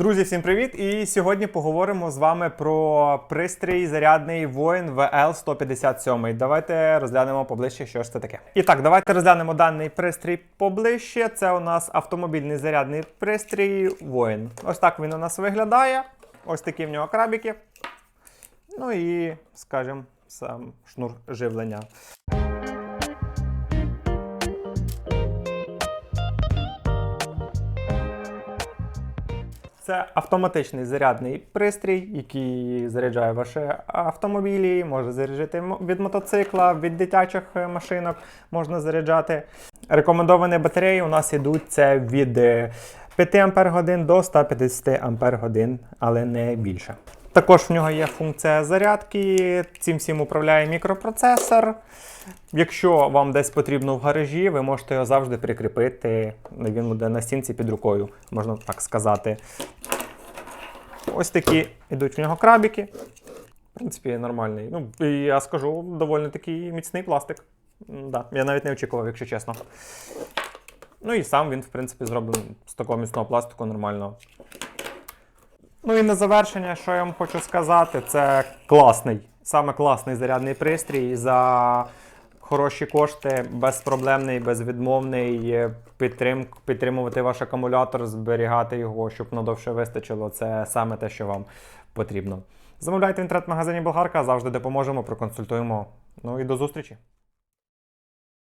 Друзі, всім привіт! І сьогодні поговоримо з вами про пристрій зарядний воїн VL157. Давайте розглянемо поближче, що ж це таке. І так, давайте розглянемо даний пристрій поближче. Це у нас автомобільний зарядний пристрій воїн. Ось так він у нас виглядає. Ось такі в нього крабіки. Ну і, скажімо, сам шнур живлення. Це автоматичний зарядний пристрій, який заряджає ваші автомобілі, може заряджати від мотоцикла, від дитячих е, машинок можна заряджати. Рекомендовані батареї у нас йдуть це від е, 5 Ампер годин до 150 Ампер годин, але не більше. Також в нього є функція зарядки, цим всім управляє мікропроцесор. Якщо вам десь потрібно в гаражі, ви можете його завжди прикріпити. Він буде на стінці під рукою, можна так сказати. Ось такі йдуть в нього крабіки. В принципі, нормальний. Ну, я скажу, доволі такий міцний пластик. Да, я навіть не очікував, якщо чесно. Ну і сам він, в принципі, зроблений з такого міцного пластику нормального. Ну і на завершення, що я вам хочу сказати, це класний, саме класний зарядний пристрій за хороші кошти, безпроблемний, безвідмовний. е, Підтрим, підтримувати ваш акумулятор, зберігати його, щоб надовше вистачило. Це саме те, що вам потрібно. Замовляйте в інтернет-магазині Болгарка, завжди допоможемо, проконсультуємо. Ну і до зустрічі!